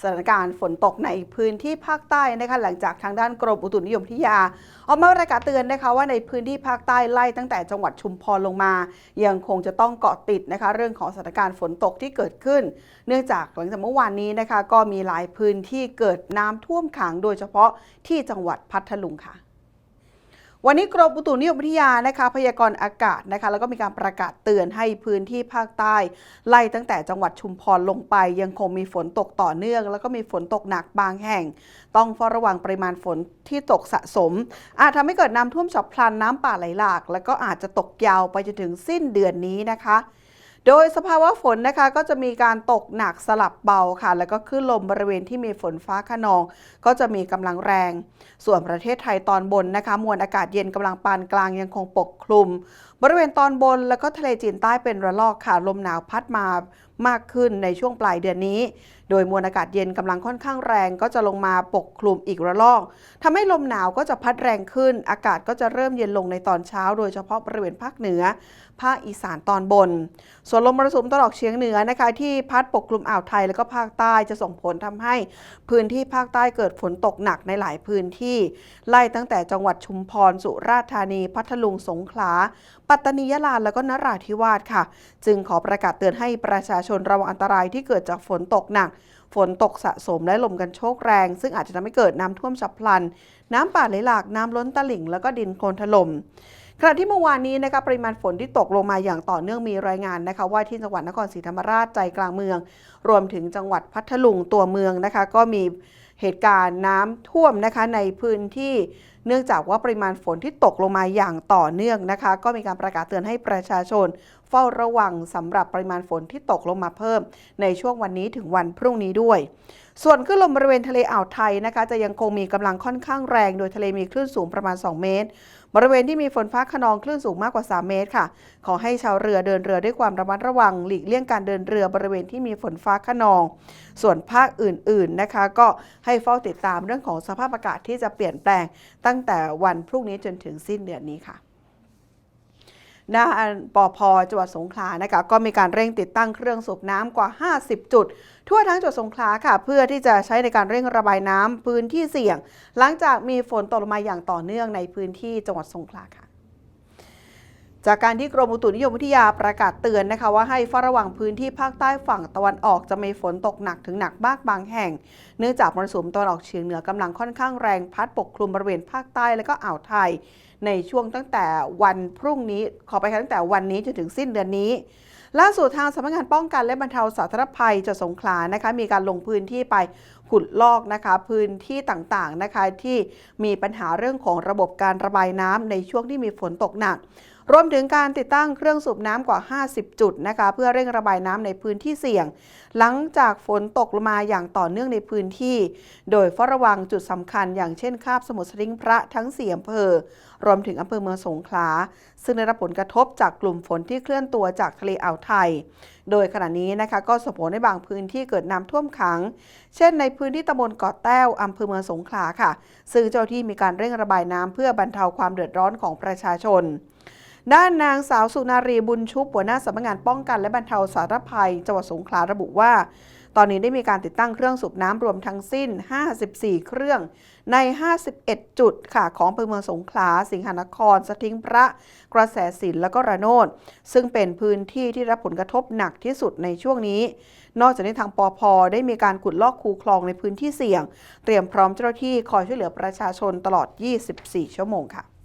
สถานการณ์ฝนตกในพื้นที่ภาคใต้นะคะหลังจากทางด้านกรมอุตุนิยมวิทยา ออกมาประกาศเตือนนะคะว่าในพื้นที่ภาคใต้ไล่ตั้งแต่จังหวัดชุมพรลงมา ยังคงจะต้องเกาะติดนะคะเรื่องของสถานการณ์ฝนตกที่เกิดขึ้น เนื่องจากหลังจากเมื่อวานนี้นะคะก็มีหลายพื้นที่เกิดน้ำท่วมขังโดยเฉพาะที่จังหวัดพัทลุงค่ะ วันนี้กรมอุตุนิยมวิทยานะคะพยากรณ์อากาศนะคะแล้วก็มีการประกาศเตือนให้พื้นที่ภาคใต้ ไล่ตั้งแต่จังหวัดชุมพรลงไป ยังคงมีฝนตกต่อเนื่อง แล้วก็มีฝนตกหนักบางแห่ง ต้องเฝ้าระวังปริมาณฝนที่ตกสะสม อาจทำให้เกิดน้ำท่วมฉับพลันน้ำป่าไหลหลาก แล้วก็อาจจะตกยาวไปจนถึงสิ้นเดือนนี้นะคะ โดยสภาวะฝนนะคะก็จะมีการตกหนักสลับเบาค่ะ แล้วก็ขึ้นลมบริเวณที่มีฝนฟ้าขนอง ก็จะมีกำลังแรง ส่วนประเทศไทยตอนบนนะคะ มวลอากาศเย็นกำลังปานกลางยังคงปกคลุมบริเวณตอนบนแล้วก็ทะเลจีนใต้เป็นระลอกค่ะ ลมหนาวพัดมามากขึ้นในช่วงปลายเดือนนี้ โดยมวลอากาศเย็นกำลังค่อนข้างแรงก็จะลงมาปกคลุมอีกระลอกทำให้ลมหนาวก็จะพัดแรงขึ้น อากาศก็จะเริ่มเย็นลงในตอนเช้า โดยเฉพาะบริเวณภาคเหนือ ภาคอีสานตอนบน ส่วนลมมรสุมตะวันออกเฉียงเหนือนะคะที่พัดปกคลุมอ่าวไทยแล้วก็ภาคใต้จะส่งผลทำให้ พื้นที่ภาคใต้เกิดฝนตกหนักในหลายพื้นที่ ไล่ตั้งแต่จังหวัดชุมพรสุราษฎร์ธานี พัทลุงสงขลาปัตตานียะลาแล้วก็นราธิวาสค่ะ จึงขอประกาศเตือนให้ประชาชนระวังอันตรายที่เกิดจากฝนตกหนัก ฝนตกสะสมและลมกันโชกแรง ซึ่งอาจจะทำให้เกิดน้ำท่วมฉับพลัน น้ำป่าไหลหลากน้ำล้นตลิ่ง แล้วก็ดินโคลนถล่มขณะที่เมื่อวานนี้นะคะปริมาณฝนที่ตกลงมาอย่างต่อเนื่องมีรายงานนะคะ ว่าที่จังหวัดนครศรีธรรมราชใจกลางเมือง รวมถึงจังหวัดพัทลุงตัวเมืองนะคะ ก็มีเหตุการณ์น้ำท่วมนะคะในพื้นที่ เนื่องจากว่าปริมาณฝนที่ตกลงมาอย่างต่อเนื่องนะคะ ก็มีการประกาศเตือนให้ประชาชน เฝ้าระวังสำหรับปริมาณฝนที่ตกลงมาเพิ่ม ในช่วงวันนี้ถึงวันพรุ่งนี้ด้วย ส่วนคลื่นลมบริเวณทะเลอ่าวไทยนะคะ จะยังคงมีกำลังค่อนข้างแรง โดยทะเลมีคลื่นสูงประมาณ 2 เมตร บริเวณที่มีฝนฟ้าขนองคลื่นสูงมากกว่า 3 เมตรค่ะ ขอให้ชาวเรือเดินเรือด้วยความระมัดระวัง หลีกเลี่ยงการเดินเรือบริเวณที่มีฝนฟ้าขนอง ส่วนภาคอื่นๆนะคะ ก็ให้เฝ้าติดตามเรื่องของสภาพอากาศที่จะเปลี่ยนแปลงตั้ง้งแต่วันพรุ่งนี้จนถึงสิ้นเดือนนี้ค่ะด้านปอพจังหวัดสงขลานะคะก็มีการเร่งติดตั้งเครื่องสูบน้ำกว่า 50 จุด ทั่วทั้งจังหวัดสงขลาค่ะ เพื่อที่จะใช้ในการเร่งระบายน้ำพื้นที่เสี่ยง หลังจากมีฝนตกลงมาอย่างต่อเนื่องในพื้นที่จังหวัดสงขลาค่ะ จากการที่กรมอุตุนิยมวิทยาประกาศเตือนนะคะว่าให้เฝ้าระวังพื้นที่ภาคใต้ฝั่งตะวันออกจะมีฝนตกหนักถึงหนักมากบางแห่ง เนื่องจากมรสุมตะวันออกเฉียงเหนือกำลังค่อนข้างแรงพัดปกคลุมบริเวณภาคใต้และก็อ่าวไทย ในช่วงตั้งแต่วันพรุ่งนี้ขอไปค่ะตั้งแต่วันนี้จนถึงสิ้นเดือนนี้ล่าสุดทางสำนักงานป้องกันและบรรเทาสาธารณภัยจังหวัดสงขลานะคะมีการลงพื้นที่ไปขุดลอกนะคะพื้นที่ต่างๆนะคะที่มีปัญหาเรื่องของระบบการระบายน้ำในช่วงที่มีฝนตกหนัก รวมถึงการติดตั้งเครื่องสูบน้ำกว่า 50 จุดนะคะเพื่อเร่งระบายน้ำในพื้นที่เสี่ยง หลังจากฝนตกลงมาอย่างต่อเนื่องในพื้นที่ โดยเฝ้าระวังจุดสำคัญ อย่างเช่นคาบสมุทรสลิงพระทั้งสี่อำเภอ รวมถึงอำเภอเมืองสงขลา ซึ่งได้รับผลกระทบจากกลุ่มฝนที่เคลื่อนตัวจากทะเลอ่าวไทย โดยขณะนี้นะคะก็ส่งผลในบางพื้นที่เกิดน้ำท่วมขัง เช่นในพื้นที่ตำบลเกาะแต้วอำเภอเมืองสงขลาค่ะ ซึ่งเจ้าหน้าที่มีการเร่งระบายน้ำเพื่อบรรเทาความเดือดร้อนของประชาชน ด้านนางสาวสุนารีบุญชุบหัวหน้าสำนักงานป้องกันและบรรเทาสาธารณภัยจังหวัดสงขลาระบุว่า ตอนนี้ได้มีการติดตั้งเครื่องสูบน้ำรวมทั้งสิ้น 54 เครื่องใน 51 จุดค่ะของอำเภอเมืองสงขลา สิงหนครสทิงพระ กระแสสินแล้วก็ระโนด ซึ่งเป็นพื้นที่ที่รับผลกระทบหนักที่สุดในช่วงนี้ นอกจากนี้ทางปอพได้มีการขุดลอกคูคลองในพื้นที่เสี่ยง เตรียมพร้อมเจ้าหน้าที่คอยช่วยเหลือประชาชนตลอด 24 ชั่วโมงค่ะ